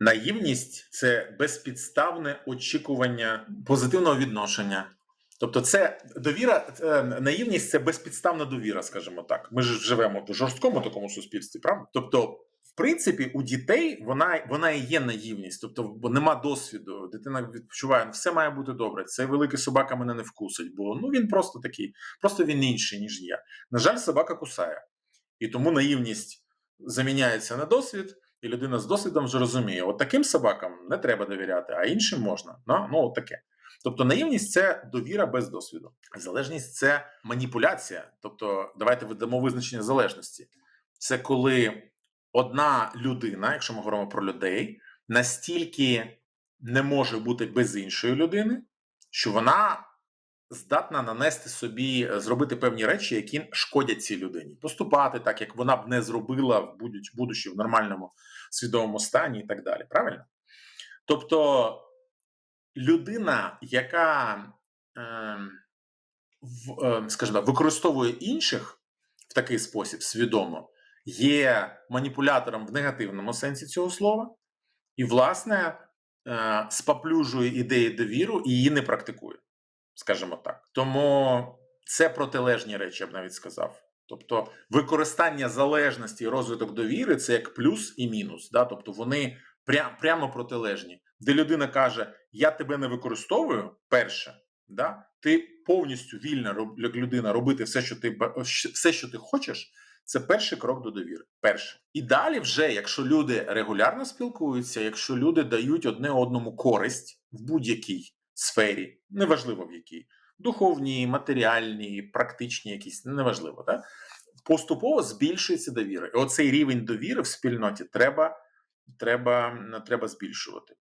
Наївність це безпідставне очікування позитивного відношення. Тобто, це довіра, е, наївність це безпідставна довіра, скажімо так. Ми ж живемо в жорсткому такому суспільстві, правда? Тобто, в принципі, у дітей вона, вона і є наївність, тобто нема досвіду. Дитина відчуває, все має бути добре. Цей великий собака мене не вкусить, бо ну він просто такий, просто він інший, ніж я. На жаль, собака кусає. І тому наївність заміняється на досвід, і людина з досвідом вже розуміє, от таким собакам не треба довіряти, а іншим можна. Ну, ну от таке. Тобто наївність це довіра без досвіду. Залежність це маніпуляція. Тобто, давайте видамо визначення залежності. Це коли одна людина, якщо ми говоримо про людей, настільки не може бути без іншої людини, що вона здатна нанести собі, е, зробити певні речі, які шкодять цій людині, поступати так, як вона б не зробила в будучи в нормальному свідомому стані, і так далі. Правильно? Тобто людина, яка, е, в, е, скажімо, використовує інших в такий спосіб свідомо, є маніпулятором в негативному сенсі цього слова, і, власне, е, споплюжує ідеї довіру і її не практикує, скажімо так. Тому це протилежні речі, я б навіть сказав. Тобто, використання залежності і розвиток довіри це як плюс і мінус. Да? Тобто вони прям, прямо протилежні, де людина каже: Я тебе не використовую, перше, да? ти повністю вільна як людина робити все, що ти все, що ти хочеш. Це перший крок до довіри. Перше. І далі, вже, якщо люди регулярно спілкуються, якщо люди дають одне одному користь в будь-якій сфері, неважливо в якій, духовній, матеріальній, практичній, якісь, неважливо, так? поступово збільшується довіра. І оцей рівень довіри в спільноті треба, треба, треба збільшувати.